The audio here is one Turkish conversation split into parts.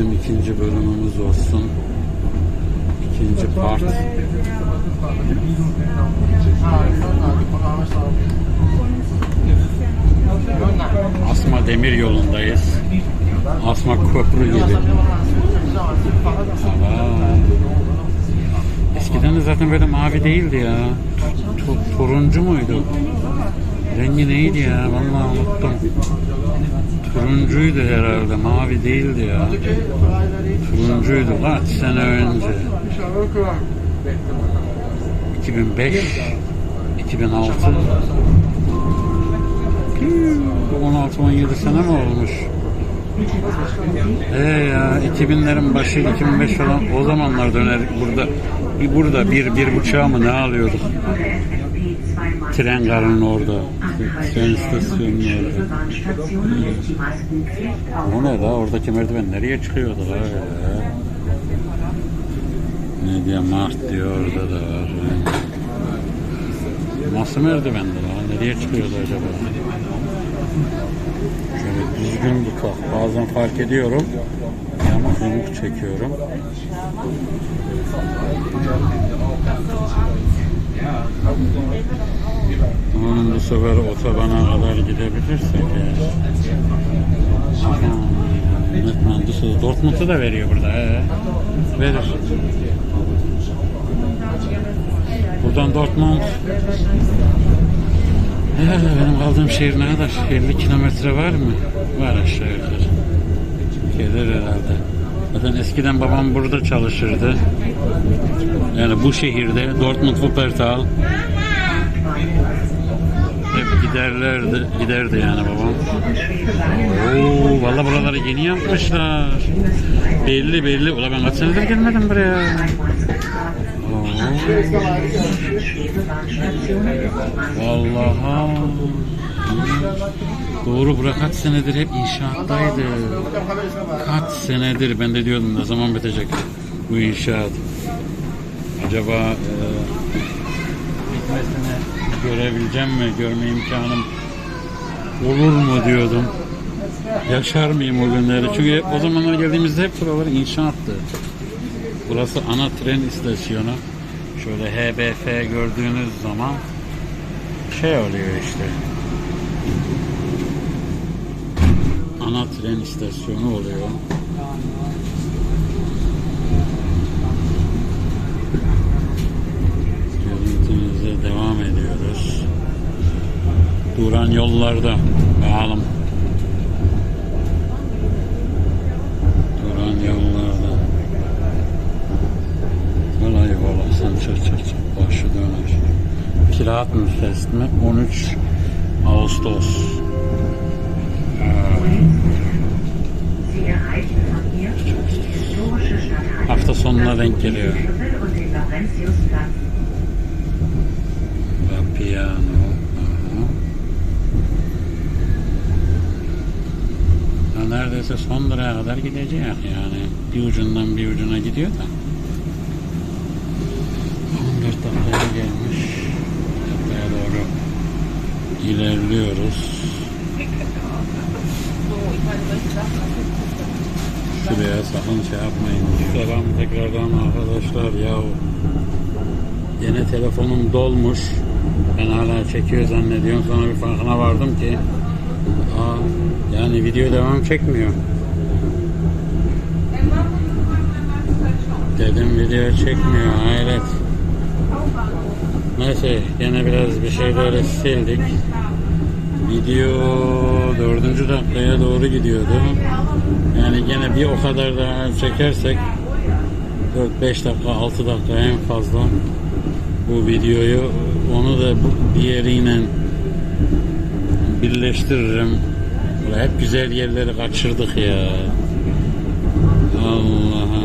bizim ikinci bölümümüz olsun. İkinci part. Asma Demir yolundayız. Asma Köprü gibi. Aa. Eskiden de zaten böyle mavi değildi ya. Tu- turuncu muydu? Rengi neydi ya? Vallahi unuttum. Turuncuydu herhalde. Mavi değildi ya. Turuncuydu kaç sene önce. 2005 2006 16-17 sene mi olmuş? Ee ya 2000'lerin başı 2005 falan o zamanlar dönerdik burada. Bir burada bir bir buçuğa mı ne alıyorduk? Tren garının orada. Tren. O ne la oradaki merdiven nereye çıkıyordu la? Ne diye Mart diyor orada da var. Nasıl merdivendi la? Nereye çıkıyordu acaba? Şöyle düzgün kalk. Bazen fark ediyorum. Yamuk yumuk çekiyorum. Onun bu sefer otobana kadar gidebilirsek ya. Yönetmen Düsseldorf. Dortmund'u da veriyor burada. He. Verir. Buradan Dortmund Herhalde benim kaldığım şehir ne kadar? 50 kilometre var mı? Var aşağı yukarı. Gelir herhalde. Zaten eskiden babam burada çalışırdı. Yani bu şehirde Dortmund Wuppertal hep giderlerdi, giderdi yani babam. Oo, vallahi buraları yeni yapmışlar. Belli belli. Ula ben kaç senedir gelmedim buraya. Oo. Vallahi. Doğru bura kaç senedir hep inşaattaydı. Kaç senedir ben de diyordum ne zaman bitecek bu inşaat. Acaba e, bitmesini görebileceğim mi, görme imkanım olur mu diyordum. Yaşar mıyım o günleri? Çünkü o zamanlar geldiğimizde hep buralar inşaattı. Burası ana tren istasyonu. Şöyle HBF gördüğünüz zaman şey oluyor işte. Ana tren istasyonu oluyor. Görüntümüze devam ediyoruz. Duran yollarda. Bakalım. Duran yollarda. Kolay sen çır çır çır. Başı döner. Fest mi? 13 Ağustos. Hafta sonuna denk geliyor. Piano. Ya neredeyse son liraya kadar gidecek yani. Bir ucundan bir ucuna gidiyor da. 14 dakikaya gelmiş. Dakikaya doğru ilerliyoruz. Şuraya sakın şey yapmayın. Selam tekrardan arkadaşlar ya. Yine telefonum dolmuş. Ben hala çekiyor zannediyorum. Sonra bir farkına vardım ki aa, yani video devam çekmiyor. Dedim video çekmiyor hayret. Neyse yine biraz bir şeyleri sildik. Video dördüncü dakikaya doğru gidiyordu. Yani gene bir o kadar daha çekersek 4-5 dakika 6 dakika en fazla bu videoyu onu da bu diğeriyle birleştiririm. Ulan hep güzel yerleri kaçırdık ya. Allah'a.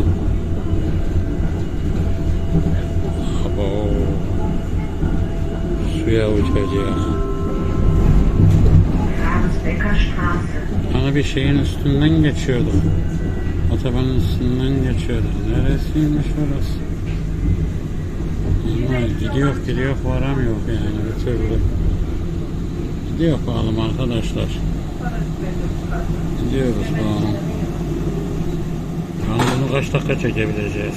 Abo. Suya uçacağız. Bir şeyin üstünden geçiyorduk. Otobanın üstünden geçiyorduk. Neresiymiş orası? Ama gidiyor gidiyor varamıyor yani bir türlü. Gidiyor bakalım arkadaşlar. Gidiyoruz bakalım. Ama bunu kaç dakika çekebileceğiz?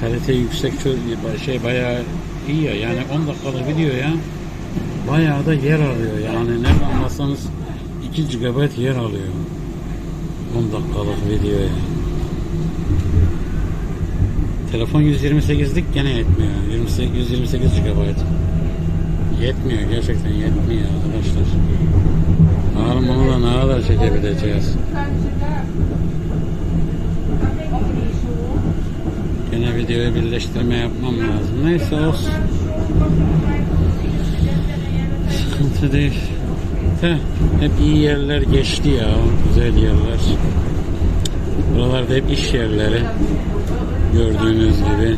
Kalite yüksek şey bayağı iyi ya. Yani 10 dakikalık video ya. Bayağı da yer alıyor. Yani nereden baksanız 2 GB yer alıyor. 10 dakikalık video ya. Telefon 128'lik gene yetmiyor. 28, 128 GB. Yetmiyor. Gerçekten yetmiyor arkadaşlar. Bakalım bunu da ne kadar çekebileceğiz. Yine videoyu birleştirme yapmam lazım. Neyse olsun. Sıkıntı değil. De, hep iyi yerler geçti ya. Güzel yerler. Buralarda hep iş yerleri. Gördüğünüz gibi.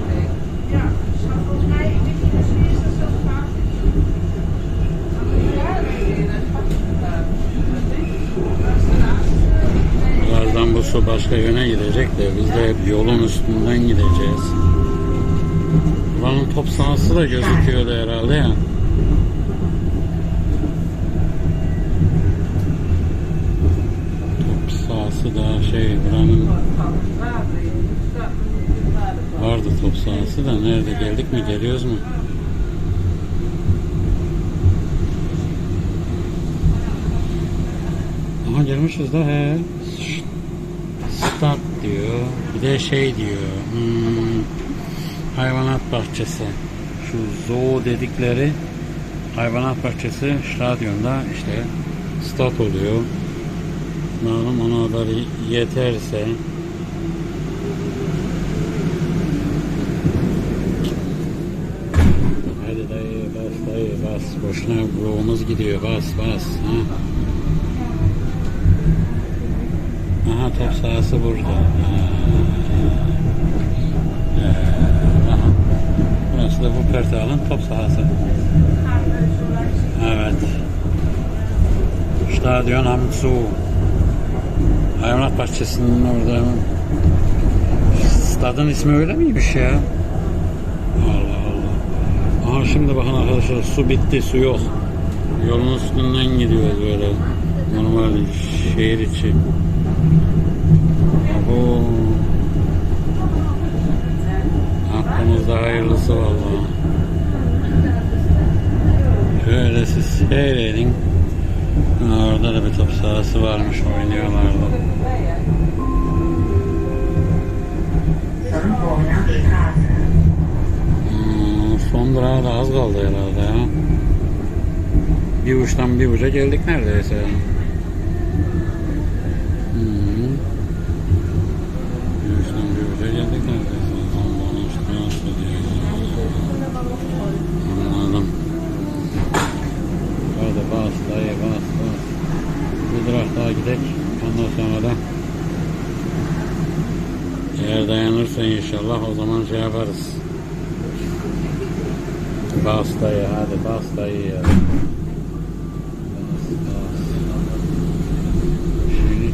Birazdan bu su başka yöne gidecek de biz de hep yolun üstünden gideceğiz. Buranın top sahası da gözüküyordu herhalde ya. Top sahası da şey buranın vardı top sahası da nerede geldik mi geliyoruz mu? Aha gelmişiz de he. Stat diyor. Bir de şey diyor. Hmm, hayvanat bahçesi. Şu zoo dedikleri hayvanat bahçesi stadyumda işte stat oluyor. Ona da yeterse Hadi dayı bas dayı bas. Boşuna bloğumuz gidiyor bas bas. Ha. Aha top sahası burada. Ha. Aha. Burası da bu Pertal'ın top sahası. Evet. Stadion Amtsu. Hayvanat bahçesinin orada. Stadın ismi öyle miymiş ya? Allah Allah. Aha şimdi bakın arkadaşlar su bitti su yok. Yolun üstünden gidiyoruz böyle. Normal şehir içi. Abo. Aklımızda hayırlısı vallahi. Şöyle siz seyredin. Orada da bir top sahası varmış oynuyorlardı. Hmm, son durağa da az kaldı herhalde ya. Bir uçtan bir uca geldik neredeyse. Hmm. Bir uçtan bir uca geldik neredeyse. Allah'ın üstüne diye. Anladım. Hadi bas dayı bas bas. Bir durak daha gidelim. Ondan sonra da eğer dayanırsa inşallah o zaman şey yaparız. Bas dayı hadi bas dayı ya. Bas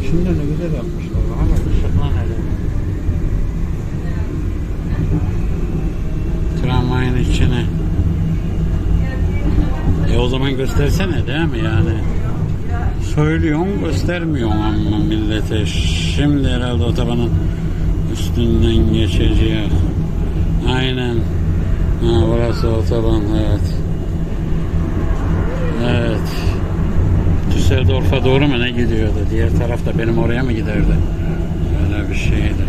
içinde ne güzel yapmışlar. Ama ışıklar ne Tramvayın içine. E o zaman göstersene değil mi yani? Söylüyorsun göstermiyorsun ama millete. Şimdi herhalde otobanın üstünden geçecek. Aynen. Ha, burası otoban evet. Evet. Düsseldorf'a doğru mu ne gidiyordu? Diğer tarafta benim oraya mı giderdi? Öyle bir şeydi.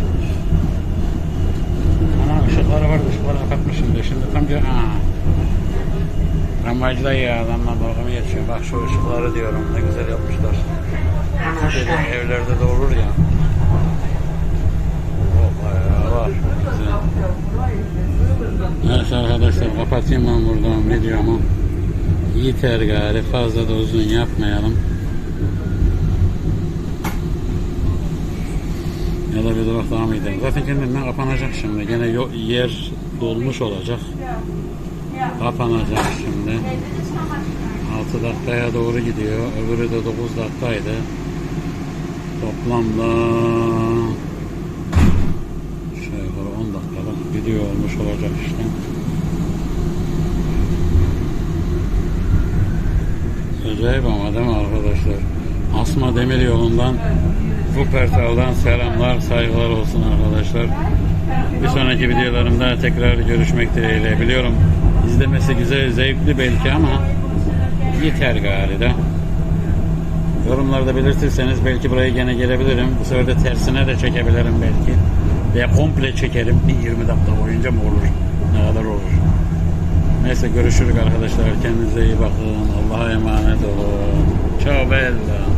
Ana ışıkları var, ışıkları kapatmışım da şimdi tam aa. Tramvaycıda ya adamla dalga geçiyor? Bak şu ışıkları diyorum, ne güzel yapmışlar. Böyle Hammerstein. evlerde de olur ya. O bayağı var. Güzel. Evet arkadaşlar kapatayım ben buradan videomu. Yeter gari fazla da uzun yapmayalım. Ya da bir durak daha mı gidelim? Zaten kendinden kapanacak şimdi. Gene yer dolmuş olacak. Kapanacak şimdi. 6 dakikaya doğru gidiyor. Öbürü de 9 dakikaydı. Toplamda şey yukarı 10 dakikalık video olmuş olacak işte. Acayip ama değil mi arkadaşlar? Asma Demir yolundan Wuppertal'dan selamlar, saygılar olsun arkadaşlar. Bir sonraki videolarımda tekrar görüşmek dileğiyle. Biliyorum izlemesi güzel, zevkli belki ama yeter galiba. Yorumlarda belirtirseniz belki buraya gene gelebilirim. Bu sefer de tersine de çekebilirim belki. Veya komple çekerim. Bir 20 dakika boyunca mı olur? Ne kadar olur? Neyse görüşürüz arkadaşlar. Kendinize iyi bakın. Allah'a emanet olun. Ciao bella.